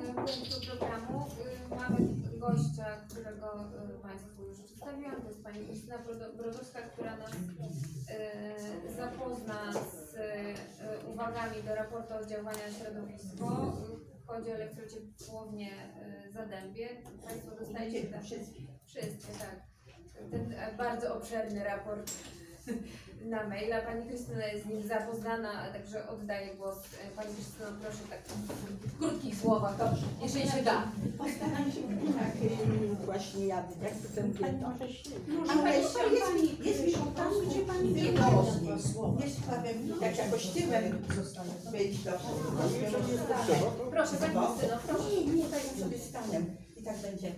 y, punktu programu y, mamy gościa, którego y, Państwu już przedstawiłam. To jest Pani Brodo- Brodowska, która nas y, zapozna z uwagami do raportu oddziaływania na środowisko. Chodzi o elektrociepłownię Zadębie. Państwo dostajecie te wszystkie, tak. Ten e, bardzo obszerny raport na maila. Pani Krystyna jest z nim zapoznana, a także oddaję głos. E, Pani Krystyno, proszę tak w krótkich słowach, to jeżeli się da. Postaram się tak y, właśnie ja, jak to. Może Ale pani jest, jest, jest mi prostu gdzie pani wygodniej. Jest powiem, jak jakoś tyłem być to Proszę Pani Krystyno, proszę. Nie, nie, tak sobie stanę i tak będzie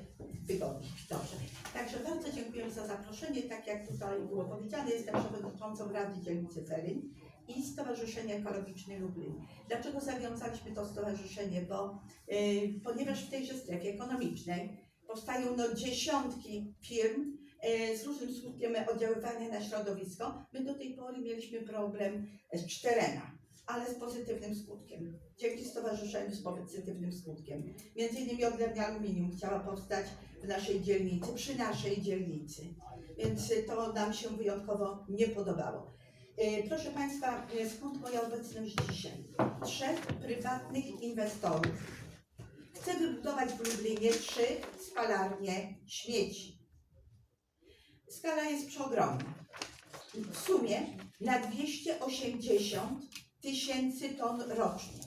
wygodniej. Dobrze. Także bardzo dziękuję za zaproszenie. Tak jak tutaj było powiedziane, jestem przewodniczącą Rady Dzielnicy Feryń i Stowarzyszenia Ekologiczne Lublin. Dlaczego zawiązaliśmy to stowarzyszenie? Bo y, ponieważ w tejże strefie ekonomicznej powstają no, dziesiątki firm y, z różnym skutkiem oddziaływania na środowisko, my do tej pory mieliśmy problem z czterema, ale z pozytywnym skutkiem. Dzięki stowarzyszeniu z pozytywnym skutkiem. Między innymi odlewnia aluminium chciała powstać w naszej dzielnicy, przy naszej dzielnicy. Więc y, to nam się wyjątkowo nie podobało. Y, Proszę Państwa, y, skąd moja obecność dzisiaj? Trzech prywatnych inwestorów chce wybudować w Lublinie trzy spalarnie śmieci. Skala jest przeogromna. W sumie na 280 tysięcy ton rocznie.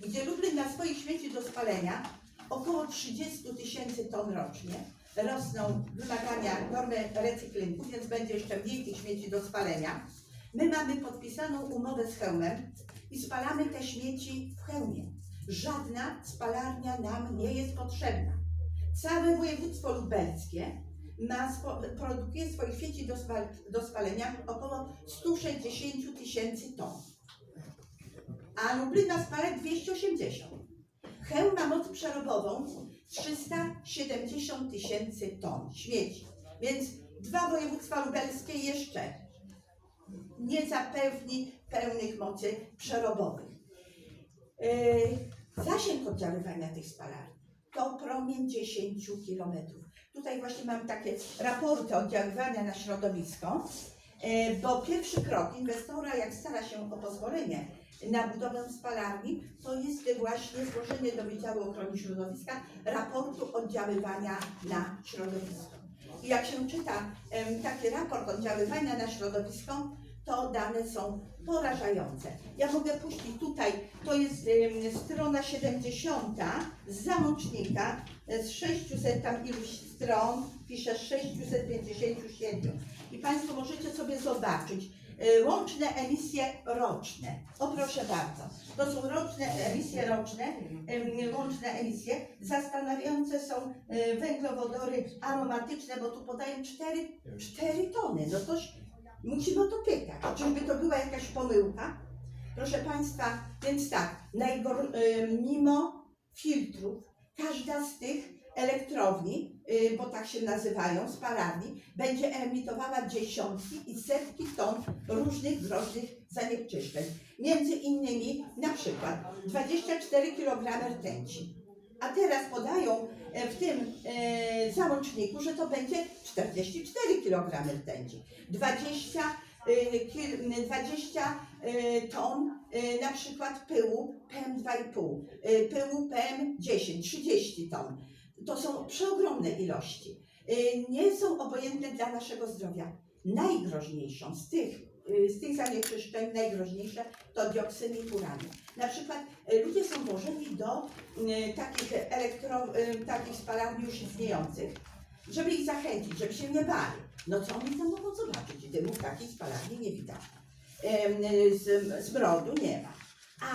Gdzie Lublin ma swoich śmieci do spalenia około 30 tysięcy ton rocznie. Rosną wymagania normy recyklingu, więc będzie jeszcze mniej tych śmieci do spalenia. My mamy podpisaną umowę z Chełmem i spalamy te śmieci w Chełmie. Żadna spalarnia nam nie jest potrzebna. Całe województwo lubelskie ma produkuje swoich śmieci do, spal, do spalenia około 160 tysięcy ton. A Lublin ma spalać 280. Chełm ma moc przerobową 370 tysięcy ton śmieci. Więc dwa województwa lubelskie jeszcze nie zapewni pełnych mocy przerobowych. Yy, zasięg oddziaływania tych spalarni to promień 10 km. Tutaj właśnie mam takie raporty oddziaływania na środowisko, yy, bo pierwszy krok inwestora, jak stara się o pozwolenie na budowę spalarni, to jest właśnie złożenie do Wydziału Ochrony Środowiska raportu oddziaływania na środowisko. I jak się czyta taki raport oddziaływania na środowisko, to dane są porażające. Ja mogę puścić tutaj, to jest strona 70 z załącznika e, z 600 tam iluś stron, pisze 657. I Państwo możecie sobie zobaczyć łączne emisje roczne. O proszę bardzo, to są roczne emisje roczne, łączne emisje. Zastanawiające są e, węglowodory aromatyczne, bo tu podają 4, 4 tony. No toż musimy o to pytać. Czyżby to była jakaś pomyłka? Proszę Państwa, więc tak, y, mimo filtrów, każda z tych elektrowni, y, bo tak się nazywają, spalarni, będzie emitowała dziesiątki i setki ton różnych groźnych zanieczyszczeń. Między innymi na przykład 24 kg rtęci. A teraz podają e, w tym e, załączniku, że to będzie 44 kg rtęci. 20, e, kil, 20 e, ton na przykład pyłu PM2,5, e, pyłu PM10, 30 ton. To są przeogromne ilości. E, Nie są obojętne dla naszego zdrowia. Najgroźniejszą z tych, e, z tych zanieczyszczeń, najgroźniejsze to dioksyny i furany. Na przykład e, ludzie są włożeni do takich elektro, takich spalarni już istniejących, żeby ich zachęcić, żeby się nie bali. No co oni tam mogą zobaczyć? Dymu w takiej spalarni nie widać. Em, Z, zbrodu nie ma.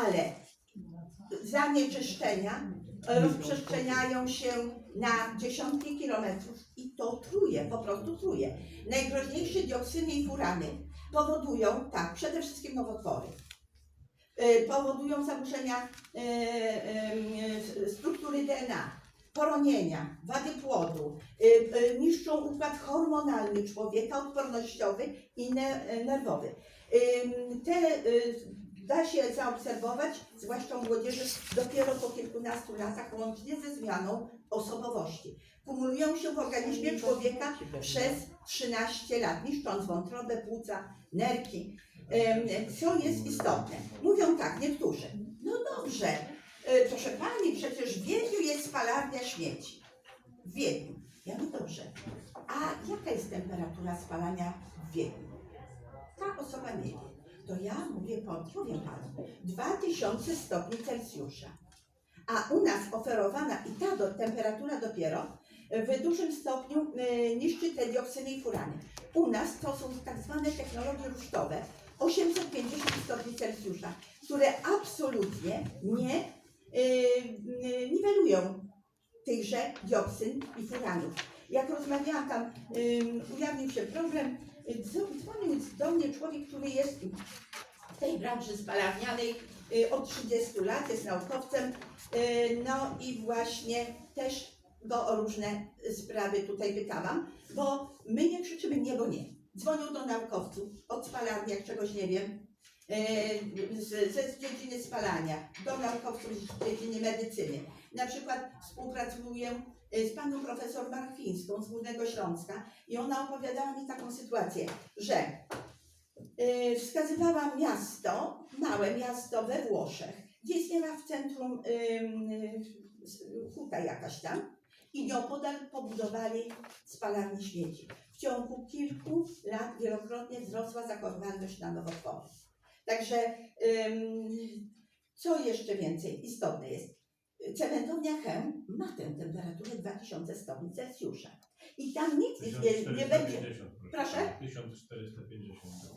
Ale zanieczyszczenia rozprzestrzeniają się na dziesiątki kilometrów i to truje, po prostu truje. Najgroźniejsze dioksyny i furany powodują, tak, przede wszystkim nowotwory. E, Powodują zaburzenia e, e, struktury DNA, poronienia, wady płodu, niszczą układ hormonalny człowieka, odpornościowy i ne, nerwowy. Te, y, da się zaobserwować, zwłaszcza u młodzieży, dopiero po kilkunastu latach, łącznie ze zmianą osobowości. Kumulują się w organizmie człowieka przez 13 lat, niszcząc wątrobę, płuca, nerki. Co jest istotne? Mówią tak niektórzy, no dobrze, e, proszę Pani, przecież w Wiedniu jest spalarnia śmieci. W Wiedniu. Ja mówię dobrze, a jaka jest temperatura spalania w Wiedniu? Ta osoba nie wie. To ja mówię, powiem Panu, 2000 stopni Celsjusza. A u nas oferowana i ta do, temperatura dopiero w dużym stopniu y, niszczy te dioksyny i furany. U nas to są tak zwane technologie rusztowe, 850 stopni Celsjusza, które absolutnie nie y, y, niwelują tychże dioksyn i furanów. Jak rozmawiałam tam, ujawnił się problem, dzwonił do mnie człowiek, który jest w tej branży spalarnianej y, od 30 lat, jest naukowcem, y, no i właśnie też go o różne sprawy tutaj pytałam, bo my nie krzyczymy nie, bo nie. Dzwonią do naukowców od spalarni, jak czegoś nie wiem, y, z, z dziedziny spalania, do naukowców z dziedziny medycyny. Na przykład współpracuję y, z panią profesor Markwińską z Górnego Śląska i ona opowiadała mi taką sytuację, że y, wskazywała miasto, małe miasto we Włoszech, gdzie istniała w centrum y, huta jakaś tam i nieopodal pobudowali spalarnię śmieci. W ciągu kilku lat wielokrotnie wzrosła zachorowalność na nowotwory. Także co jeszcze więcej istotne jest, Cementownia Chem ma tę temperaturę 2000 stopni Celsjusza. I tam nic nie, nie będzie. 1450, Proszę? 1450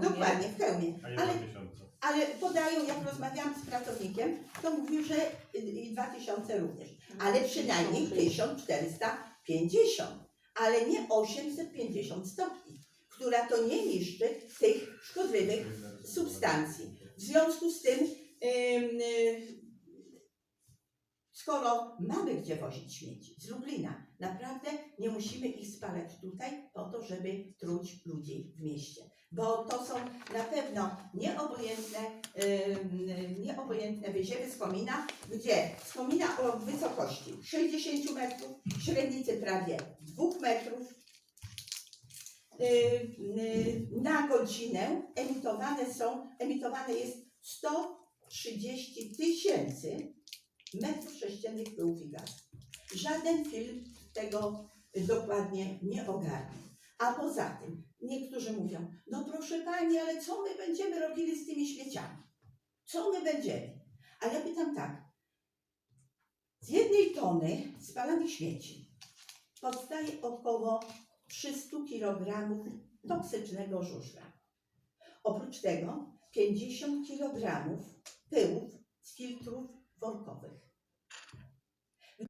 dokładnie. Dokładnie, w hełmie. A nie Ale, 2000. ale podają, jak rozmawiałam z pracownikiem, to mówił, że y, y, 2000 również. Ale przynajmniej 1450, ale nie 850 stopni, która to nie niszczy tych szkodliwych substancji. W związku z tym, ym, y, skoro mamy gdzie wozić śmieci z Lublina, naprawdę nie musimy ich spalać tutaj po to, żeby truć ludzi w mieście. Bo to są na pewno nieobojętne, ym, nieobojętne wyziewy z komina, gdzie z komina o wysokości 60 metrów, średnicy prawie 2 metrów, y, y, na godzinę emitowane są, emitowane jest 130 tysięcy metrów sześciennych pyłów i. Żaden film tego dokładnie nie ogarnie. A poza tym, niektórzy mówią, no proszę Pani, ale co my będziemy robili z tymi śmieciami? Co my będziemy? A ja pytam tak, z jednej tony spalanych śmieci powstaje około 300 kg toksycznego żużla. Oprócz tego 50 kg pyłów z filtrów workowych.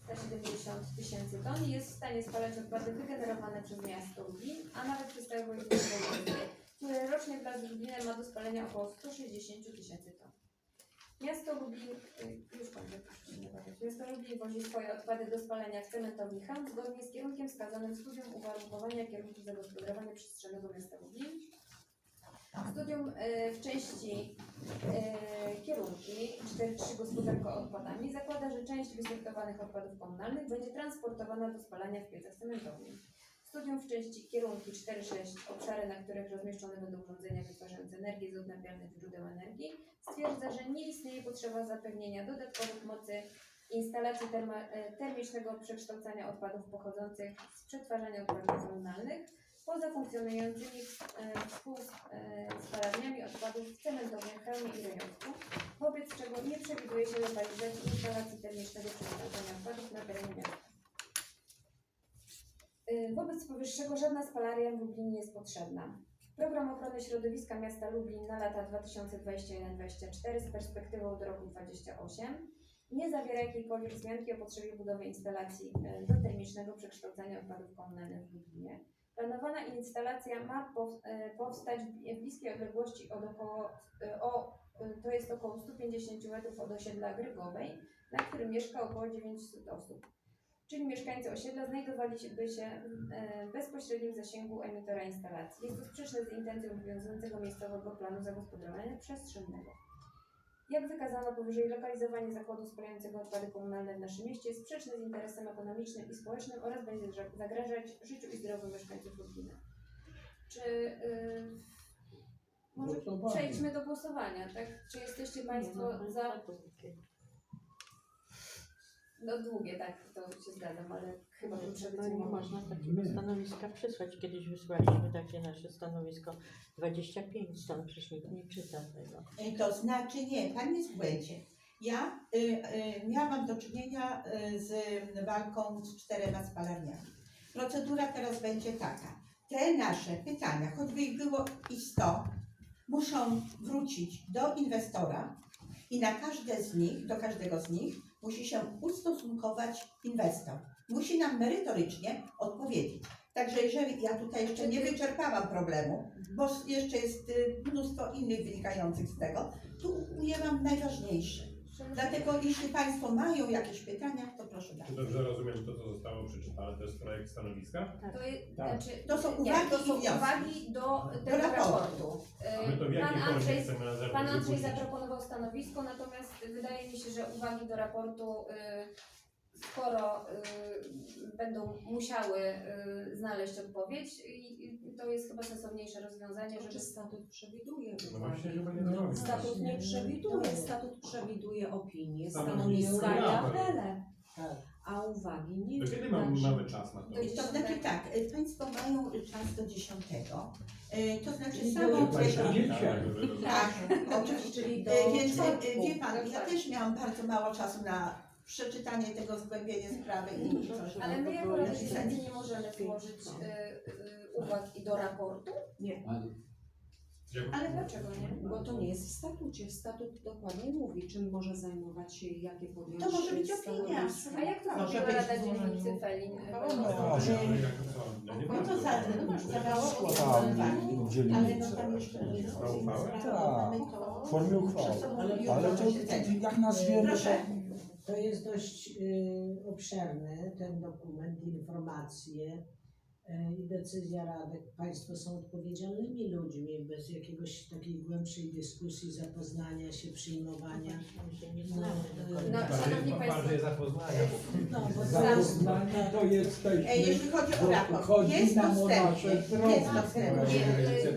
170 tysięcy ton jest w stanie spalać odpady wygenerowane przez miasto Lublin, a nawet przez całe województwo które rocznie wraz z Lublinem ma do spalenia około 160 tysięcy ton. Miasto Lublin, y, już kończę. Miasto Lublin wozi swoje odpady do spalenia w cementowni Ham zgodnie z kierunkiem wskazanym studium uwarunkowania kierunku zagospodarowania przestrzennego miasta Lublin. Studium y, w części y, kierunki 4.3 gospodarka odpadami zakłada, że część wysortowanych odpadów komunalnych będzie transportowana do spalania w piecach cementowni. Studium w części kierunki 4.6 obszary, na których rozmieszczone będą urządzenia wytwarzające energię z odnawialnych źródeł energii stwierdza, że nie istnieje potrzeba zapewnienia dodatkowych mocy instalacji e, termicznego przekształcania odpadów pochodzących z przetwarzania odpadów komunalnych poza funkcjonującymi e, współspalarniami odpadów w cementowniach Chełmie i Rejonku, wobec czego nie przewiduje się lokalizacji instalacji termicznego przekształcania odpadów na terenie miasta. E, Wobec powyższego żadna spalaria w Lublinie nie jest potrzebna. Program ochrony środowiska miasta Lublin na lata 2021-2024 z perspektywą do roku 2028 nie zawiera jakiejkolwiek wzmianki o potrzebie budowy instalacji e, do termicznego przekształcania odpadów komunalnych w Lublinie. Planowana instalacja ma e, powstać w bliskiej odległości od około, e, o, e, to jest około 150 metrów od osiedla Grygowej, na którym mieszka około 900 osób. Czyli mieszkańcy osiedla znajdowaliby się w bezpośrednim zasięgu emitora instalacji. Jest to sprzeczne z intencją obowiązującego miejscowego planu zagospodarowania przestrzennego. Jak wykazano powyżej, lokalizowanie zakładu spalającego odpady komunalne w naszym mieście jest sprzeczne z interesem ekonomicznym i społecznym oraz będzie zagra- zagrażać życiu i zdrowiu mieszkańców Lublina. Czy yy, może Głosowanie. przejdźmy do głosowania, tak? Czy jesteście Państwo za... No długie, tak, to się zgadzam, ale chyba bym No przebyć nie można takiego stanowiska przysłać. Kiedyś wysłaliśmy takie nasze stanowisko 25 stron, przecież nikt nie czyta tego. E, To znaczy nie, pan jest w błędzie. Ja y, y, miałam do czynienia y, z walką z czterema spalarniami. Procedura teraz będzie taka. Te nasze pytania, choćby ich było i 100, muszą wrócić do inwestora i na każde z nich, do każdego z nich musi się ustosunkować inwestor. Musi nam merytorycznie odpowiedzieć. Także jeżeli ja tutaj jeszcze nie wyczerpałam problemu, bo s- jeszcze jest y, mnóstwo innych wynikających z tego, tu ujęłam najważniejsze. Dlatego jeśli Państwo mają jakieś pytania, to proszę Czy bardzo. dobrze rozumiem to, co zostało przeczytane, to jest projekt stanowiska? To, je, Tak. znaczy, To są uwagi to są wnioski. uwagi do tego raportu. raportu. A my to w Pan jakiej formie Andrzej, chcemy na zewnątrz pan Andrzej wypuścić? zaproponował stanowisko, natomiast wydaje mi się, że uwagi do raportu, y, skoro y, będą musiały y, znaleźć odpowiedź, i, i to jest chyba sensowniejsze rozwiązanie, Czy żeby statut przewiduje No właśnie, żeby nie. Statut nie przewiduje, Tak. statut przewiduje opinie, Stanowisko stanowiska i i apel. apele, Tak. a uwagi nie. Do kiedy mamy, mamy czas na to? To znaczy tak, y, Państwo mają czas do 10. y, To znaczy Czyli samą treść. Tak, żeby rozumiem. Tak, oczywiście. Czyli do Więc y, czwartku. wie Pan, ja też miałam bardzo mało czasu na przeczytanie tego, zgłębienie sprawy i coś. Ale my jako jeszcze Dziedzictwa nie możemy złożyć y, y, uwag i do raportu, Jak- ale dlaczego nie? Bo to nie jest w statucie. Statut dokładnie mówi, czym może zajmować się i jakie podjąć To może być opinia. A jak to Może zrobiła być Rada złożenie. Dzielnicy Felin? No, to co? Ja nie No to za, no masz Tam, uwagi. Ale no tam jeszcze Na uchwałę? mamy to W formie uchwały. Ale- to jak nazwiemy, Proszę. To jest dość y, obszerny ten dokument, informacje i decyzja Rady. Państwo są odpowiedzialnymi ludźmi bez jakiegoś takiej głębszej dyskusji, zapoznania się, przyjmowania. No, No, szanowni Bardziej, państwo, zapoznania. no, bo Zapoznani to E, jesteśmy, Jeśli chodzi o bo raport, chodzi jest nam o dostępny, zdrowie. jest dostępny.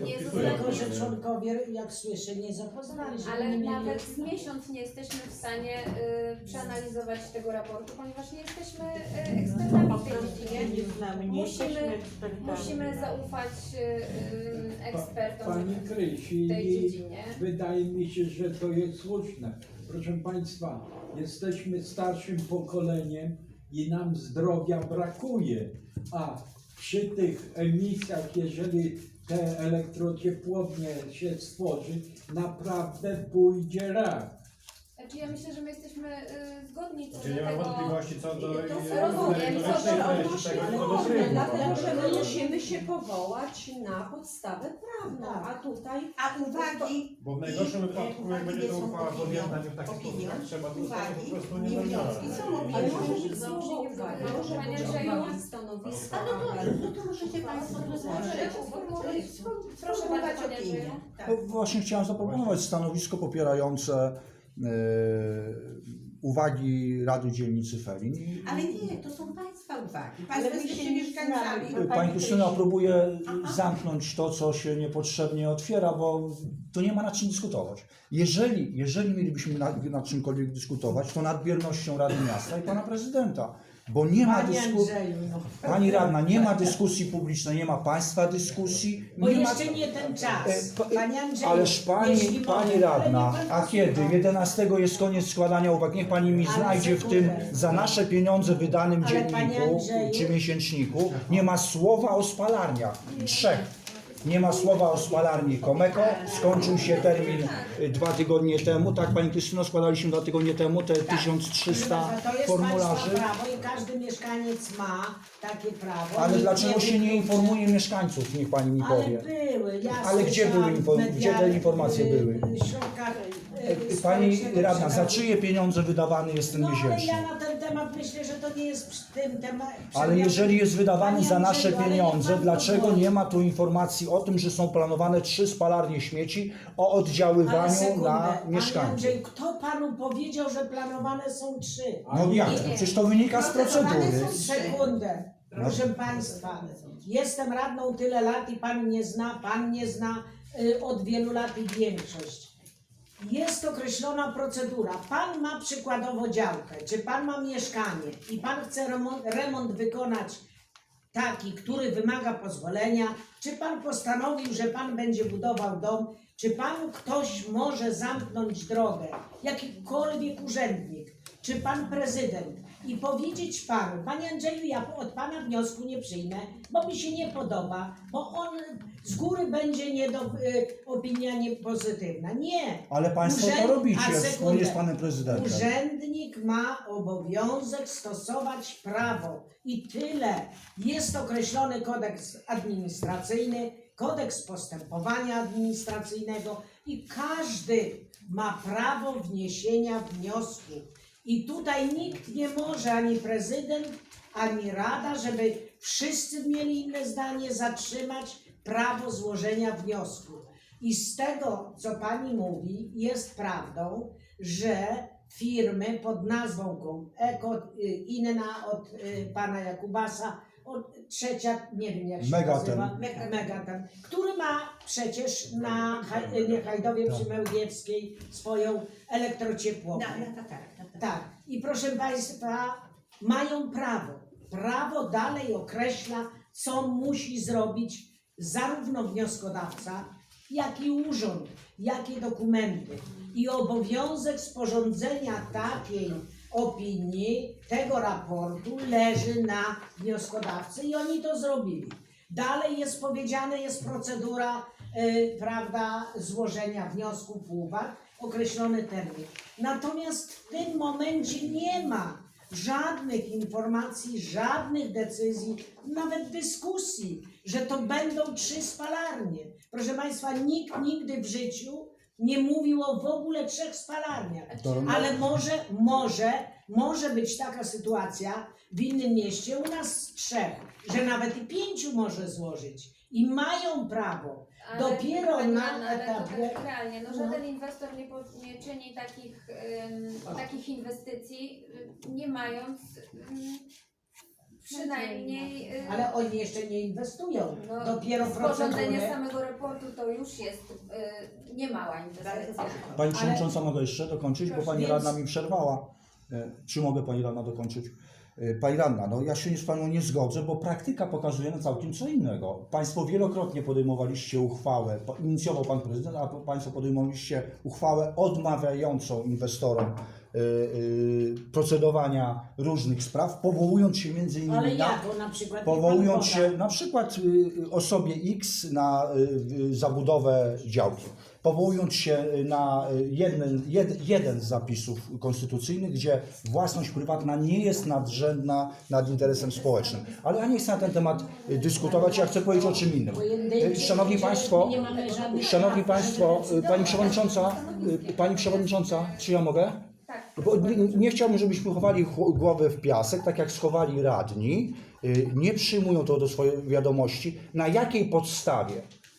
Nie, nie tylko, że członkowie, jak słyszę, nie zapoznali się. Ale nie mieli nawet z miesiąc nie jesteśmy w stanie y, przeanalizować tego raportu, ponieważ nie jesteśmy y, ekspertami w tej dziedzinie. Nie znamy, nie Musimy- jesteśmy ekspertami. Musimy zaufać y, y, ekspertom Pani w Krysi, tej dziedzinie. wydaje mi się, że to jest słuszne. Proszę Państwa, jesteśmy starszym pokoleniem i nam zdrowia brakuje, a przy tych emisjach, jeżeli te elektrociepłownie się stworzy, naprawdę pójdzie rak. Znaczy ja myślę, że my jesteśmy y, zgodni co Czyli do nie mam tego. wątpliwości co do To e, rozumiem, merytorycznej co tego, tylko do może, trybu. dlatego, że my musimy się powołać na podstawę prawną, a tutaj A uwagi, Bo w najgorszym wypadku, jak będzie to nie są uchwała podjęta nie w taki Opinią, sposób, jak trzeba, to zostanie po prostu niedojrzane. wnioski są ale może być Dobrze, słowo nie uwagi, może być uwagi stanowiska, no to, no to możecie Państwo sformułować Proszę bardzo, panie opinię. Tak. No właśnie chciałem zaproponować stanowisko popierające e, uwagi Rady Dzielnicy Felin. Ale nie, to są Państwa uwagi. Państwo jesteście mieszkańcami. znamy. Pani Krystyna próbuje Aha. zamknąć to, co się niepotrzebnie otwiera, bo to nie ma nad czym dyskutować. Jeżeli, jeżeli mielibyśmy nad, nad czymkolwiek dyskutować, to nad biernością Rady Miasta i Pana Prezydenta. Bo nie ma Panie dyskusji. Andrzeju, no. Pani Radna, nie ma dyskusji publicznej, nie ma Państwa dyskusji. Bo nie ma... jeszcze nie ten czas. E, pa- Panie Andrzeju, Ależ pani, jeśli pani mogę, radna, a kiedy? posłucha. 11 jest koniec składania uwag. Niech pani mi Ale znajdzie w tym sekundę. za nasze pieniądze wydanym Ale panie dzienniku Andrzeju- czy miesięczniku. Nie ma słowa o spalarniach. Trzech. Nie ma słowa o spalarni Komeko. Skończył się termin y, dwa tygodnie temu. Tak, pani Krystyno, składaliśmy dwa tygodnie temu te 1300 To jest formularzy. Państwa prawo i każdy mieszkaniec ma takie prawo. Ale Nikt dlaczego się nie informuje mieszkańców? Niech pani mi Ale powie. były, ja Ale gdzie słyszałam były info- w gdzie te mediach, informacje y, były? y, środkach, y, E, Pani społecznego radna, za przekazu. czyje pieniądze wydawany jest ten No ale miesięcznik? ja na ten temat myślę, że to nie jest przy tym temacie. Ale jeżeli jest wydawany Panie za nasze Andrzeju, ale niech pieniądze, pan dlaczego pozwoli. nie ma tu informacji o tym, że są planowane trzy spalarnie śmieci o Ale oddziaływaniu sekundę, na Panie mieszkańców? Andrzej, kto panu powiedział, że planowane są trzy? No jak? Nie. Przecież to wynika z procedury. Sekundę. No. Proszę Państwa, jestem radną tyle lat i Pan mnie zna, Pan mnie zna y, od wielu lat i większość. Jest określona procedura. Pan ma przykładowo działkę, czy Pan ma mieszkanie i Pan chce remont, remont wykonać taki, który wymaga pozwolenia, czy Pan postanowił, że Pan będzie budował dom, czy Panu ktoś może zamknąć drogę, jakikolwiek urzędnik, czy Pan prezydent i powiedzieć Panu, Panie Andrzeju, ja od Pana wniosku nie przyjmę, bo mi się nie podoba, bo on z góry będzie nie do, y, opinia niepozytywna. Nie, Ale Państwo to Urzęd- robicie a wspólnie z. Panem Prezydentem. Urzędnik ma obowiązek stosować prawo i tyle. Jest określony kodeks administracyjny, kodeks postępowania administracyjnego i każdy ma prawo wniesienia wniosku. I tutaj nikt nie może, ani prezydent, ani rada, żeby wszyscy mieli inne zdanie, zatrzymać prawo złożenia wniosku. I z tego, co pani mówi, jest prawdą, że firmy pod nazwą Eko, y, inna od y, pana Jakubasa, od, trzecia, nie wiem jak się Megaten. nazywa, Me- Megaten, który ma przecież na Haj- nie, Hajdowie Tak. przy Mełgiewskiej swoją elektrociepłownię. Na, na tatarach. Tak. I proszę Państwa, mają prawo. Prawo dalej określa, co musi zrobić zarówno wnioskodawca, jak i urząd, jakie dokumenty. I obowiązek sporządzenia takiej opinii, tego raportu leży na wnioskodawcy i oni to zrobili. Dalej jest powiedziane, jest procedura, y, prawda, złożenia wniosków, uwag, określony termin. Natomiast w tym momencie nie ma żadnych informacji, żadnych decyzji, nawet dyskusji, że to będą trzy spalarnie. Proszę Państwa, nikt nigdy w życiu nie mówił o w ogóle trzech spalarniach. To- Ale może, może, może być taka sytuacja w innym mieście, u nas trzech, że nawet i pięciu może złożyć. I mają prawo. Ale Dopiero pani na ale etapie- tak realnie, no No. żaden inwestor nie, po, nie czyni takich, ym, takich inwestycji, y, nie mając ym, przynajmniej y, Ale oni jeszcze nie inwestują. no, Dopiero sporządzenie procedurę. samego raportu to już jest y, niemała inwestycja. Pani Przewodnicząca, mogę jeszcze dokończyć, bo Proszę, Pani więc- Radna mi przerwała. E, Czy mogę Pani Radna dokończyć? Pani Radna, no ja się z Panią nie zgodzę, bo praktyka pokazuje na całkiem co innego. Państwo wielokrotnie podejmowaliście uchwałę, inicjował Pan Prezydent, a Państwo podejmowaliście uchwałę odmawiającą inwestorom e, e, procedowania różnych spraw, powołując się między innymi Ale na jak? Na przykład powołując się na przykład y, osobie X na y, y, zabudowę działki, powołując się y, na y, jeden, jed, jeden z zapisów konstytucyjnych, gdzie własność prywatna nie jest nadrzędna nad interesem społecznym. Ale ja nie chcę na ten temat y, dyskutować, ja chcę powiedzieć o czym innym. Szanowni Państwo, Szanowni Państwo, Pani Przewodnicząca, Pani Przewodnicząca, czy ja mogę? Bo nie, chciałbym, żebyśmy chowali głowę w piasek, tak jak schowali radni. Nie przyjmują to do swojej wiadomości. Na jakiej podstawie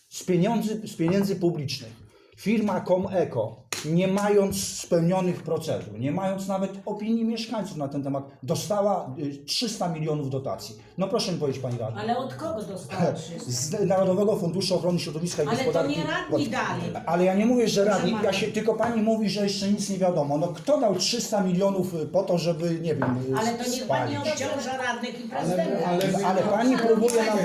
z pieniędzy, z pieniędzy publicznych firma ComEco, nie mając spełnionych procedur, nie mając nawet opinii mieszkańców na ten temat, dostała y, 300 milionów dotacji. No proszę mi powiedzieć, Pani Radna. Ale od kogo dostała 300? Z Narodowego Funduszu Ochrony Środowiska i Ale to Gospodarki. nie radni dali. Ale ja nie mówię, że radni, ja się, tylko pani mówi, że jeszcze nic nie wiadomo. No kto dał 300 milionów y, po to, żeby, nie wiem, y, Ale to niech pani obciąża radnych i Ale, prezydenta. ale, Ale pani próbuje nam, y,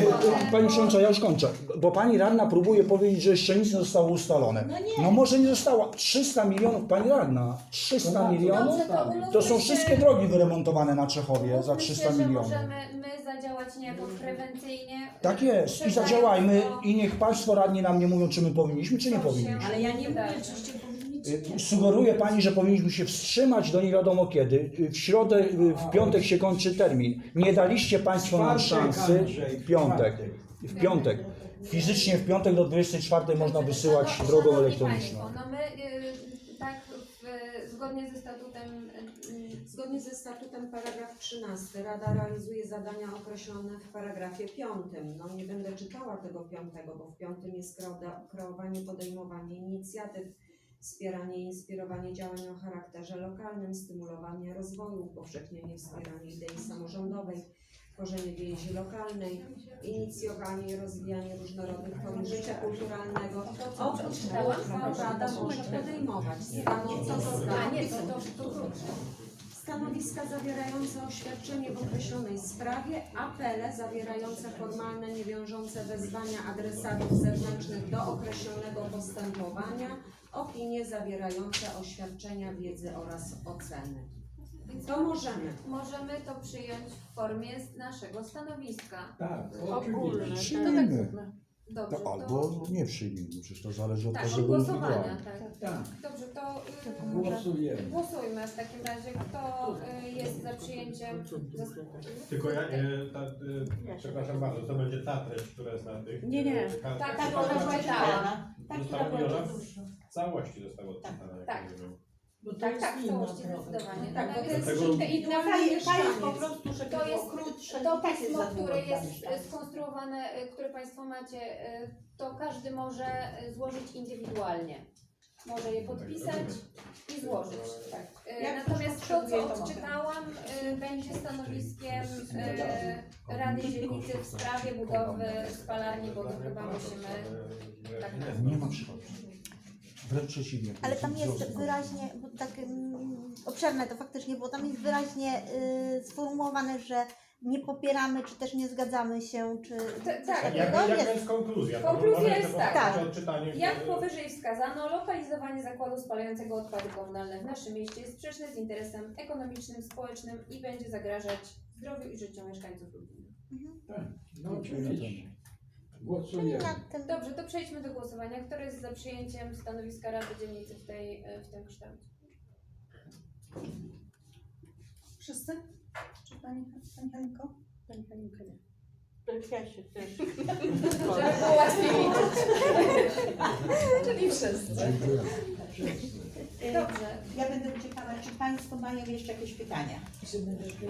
pani przewodnicząca, ja już kończę, bo pani radna próbuje powiedzieć, że jeszcze nic nie zostało ustalone. No nie. No może nie zostało. 300 milionów, pani radna, 300 milionów? To są wszystkie drogi wyremontowane na Czechowie za umówmy 300 się, że milionów. możemy my zadziałać niejako prewencyjnie. Tak jest. I zadziałajmy to- i niech państwo radni nam nie mówią, czy my powinniśmy, czy nie powinniśmy. Ale ja nie mówię, Tak. czyście powinni czy nie. Y, Sugeruje Pani, że powinniśmy się wstrzymać do nie wiadomo kiedy. Y, W środę, y, w piątek się kończy termin. Nie daliście Państwo nam Czwartek, szansy. Andrzej, W piątek. czwartek. W piątek. Fizycznie w piątek do 24 można wysyłać No, drogą szanowni elektroniczną. Państwo, no my y, zgodnie ze statutem y, Zgodnie ze statutem paragraf 13 Rada realizuje zadania określone w paragrafie 5. No nie będę czytała tego piątego, bo w piątym jest kreo- kreowanie, podejmowanie inicjatyw, wspieranie i inspirowanie działań o charakterze lokalnym, stymulowanie rozwoju, upowszechnianie, wspieranie idei samorządowej, tworzenie więzi lokalnej, inicjowanie i rozwijanie różnorodnych form życia kulturalnego. Oprócz tego Rada może podejmować krótsze. Stanowiska zawierające oświadczenie w określonej sprawie, apele zawierające formalne, niewiążące wezwania adresatów zewnętrznych do określonego postępowania, opinie zawierające oświadczenia wiedzy oraz oceny. To możemy. Możemy to przyjąć w formie z naszego stanowiska. Tak, Ogólne, oczywiście. tak. Przyjmijmy. Dobrze, To to... albo nie przyjmijmy, przecież to zależy od Tak, od każdego głosowania, indywidualnie. tak. Tak, Dobrze, to y, głosujemy. głosujmy w takim razie. Kto y, jest za przyjęciem? Tylko ja, e, ta, e, przepraszam bardzo, to będzie ta treść, która jest na tych Nie, nie. e, kartach. Tak, Tak, ona była czytana. Tak, Została która była W całości została odczytana, jak Tak. rozumiem. Bo to Tak, jest tak, w inna całości zdecydowanie. Tak, bo to jest Dlatego- mieszkaniec. po prostu, że To jest krótsze, to i tak jest pismo, za długo które jest y, skonstruowane, y, które Państwo macie, y, to każdy może y, złożyć indywidualnie. Może je podpisać i złożyć. Tak. Y, Jak Natomiast ktoś to, potrzebuje, co odczytałam, y, będzie stanowiskiem y, Rady Dzielnicy w sprawie budowy spalarni, bo to chyba musimy... tak. Nie ma przychodów. Wręcz przeciwnie. Ale tam jest wyraźnie, bo tak mm, obszerne to faktycznie było, tam jest wyraźnie y, sformułowane, że nie popieramy, czy też nie zgadzamy się, czy T- coś tak, takiego Jak, jak jest. jest konkluzja? Konkluzja jest to tak. powtórzyć Odczytanie, Jak powyżej wskazano, lokalizowanie zakładu spalającego odpady komunalne w naszym mieście jest sprzeczne z interesem ekonomicznym, społecznym i będzie zagrażać zdrowiu i życiu mieszkańców Lublina. Tak, no oczywiście. Głosujemy. nad tym Dobrze, to przejdźmy do głosowania. Kto jest za przyjęciem stanowiska Rady Dzielnicy w, tej, e, w tym kształcie? Wszyscy? Czy pani, pani Halinko? Pani Halinka nie. Już ja się też. Żeby było łatwiej liczyć. Czyli wszyscy. E, Dobrze. Ja będę ciekawa, czy Państwo mają jeszcze jakieś pytania?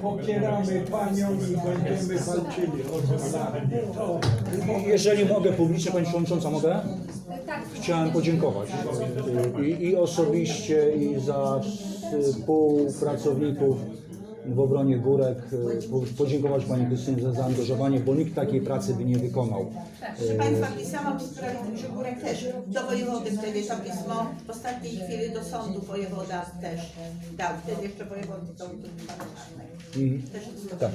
Popieramy Panią i będziemy walczyli o. To Jeżeli mogę publicznie, Pani Przewodnicząca, mogę? Tak. Chciałem podziękować i, i osobiście, i za współpracowników w obronie górek. Po- Podziękować Pani Krystynie za zaangażowanie, bo nikt takiej pracy by nie wykonał. Proszę Państwa, pisałam w sprawie Górek też do wojewody wtedy to pismo. W ostatniej chwili do sądu wojewoda też dał. Wtedy jeszcze wojewody to Mhm. też Tak.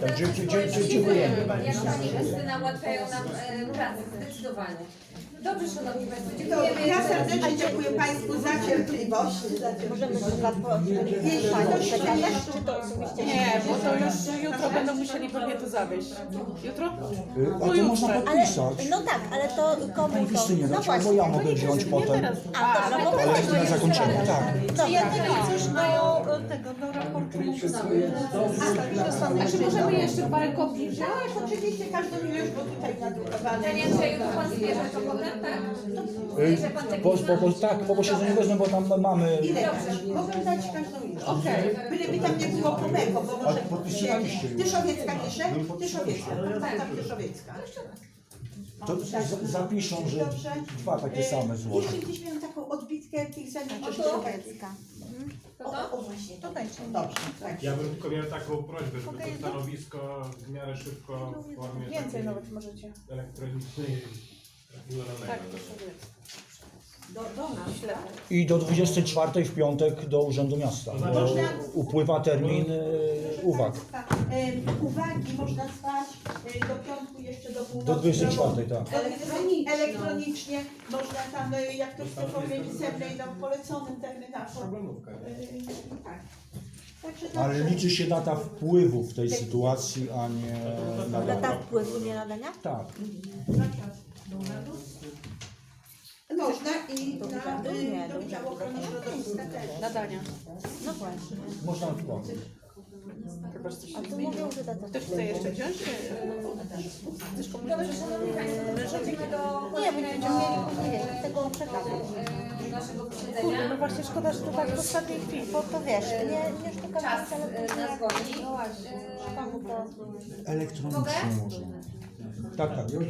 Tak, dzie- dzie- dzie- dziękujemy. Jak Pani Krystyna ułatwiają nam e, pracę, zdecydowanie. Dobrze, Szanowni Państwo, dziękujemy. Ja serdecznie dziękuję Państwu za cierpliwość. możemy to dla Jeśli ktoś jeszcze... czy to osobiście Nie, bo to już jutro będą musieli pewnie tu zawieźć. Jutro? Y, A to można podpisać. no tak, ale to komu to? Krystynie, No dlaczego właśnie. ja mogę wziąć potem, A, no bo to ale na zakończenie, tak. Dobra. coś do tego, do raportu jest dobrze. Czy możemy jeszcze parę kopii wziąć? Tak, oczywiście każdą ilość, bo tutaj nadrukowane. Panie Andrzeju, to Pan zbierze to potem, tak? Y, Po, po, po, tak, po posiedzeniu wezmę, bo tam mamy... Ile? Mogę dać każdą ilość. Okej. Byleby tam nie było pomego, bo może podpisaliście już. Tyszowiecka pisze? No. Tyszowiecka. Tak, tak, Tyszowiecka. To zapiszą, że Dobrze. dwa takie same złożę. Jeszcze gdzieś taką odbitkę tych zaliczek. to? Tyszowiecka. To O, to? o właśnie, to dajcie. Dobrze, tak. Ja bym tylko miał taką prośbę, żeby to stanowisko w miarę szybko w formie Więcej nawet możecie. elektronicznej Tak. Do, do nas, tak? I do 24 w piątek do Urzędu Miasta. Bo upływa termin y, uwag. Em, Uwagi można spać e, do piątku jeszcze do północy. Do 24, tak. Elektronicznie. Elektronicznie można tam, e, jak ktoś chce pisemnej, no w poleconym. E, Tak. Także Ale dobrze. liczy się data wpływu w tej sytuacji, a nie Data data. wpływu, nie nadania? Tak. Można i na y, do do Wydziału urzędu. Ochrony Środowiska też. Nadania. No właśnie. Można odkładać. Chyba, że coś A tu mówią, że data Ktoś chce jeszcze wziąć? e, Chcesz komuś Dobrze, Szanowni Państwo, przechodzimy do Nie, będziemy mieli kolejnego później e, tego przekazu. e, naszego Kurde, posiedzenia. no właśnie szkoda, że to tak w ostatniej chwili, bo to wiesz, nie, nie sztuka Czas, ale y, później nas jak- goni. No właśnie, Y, to... Elektronicznie można. Tak, tak. Już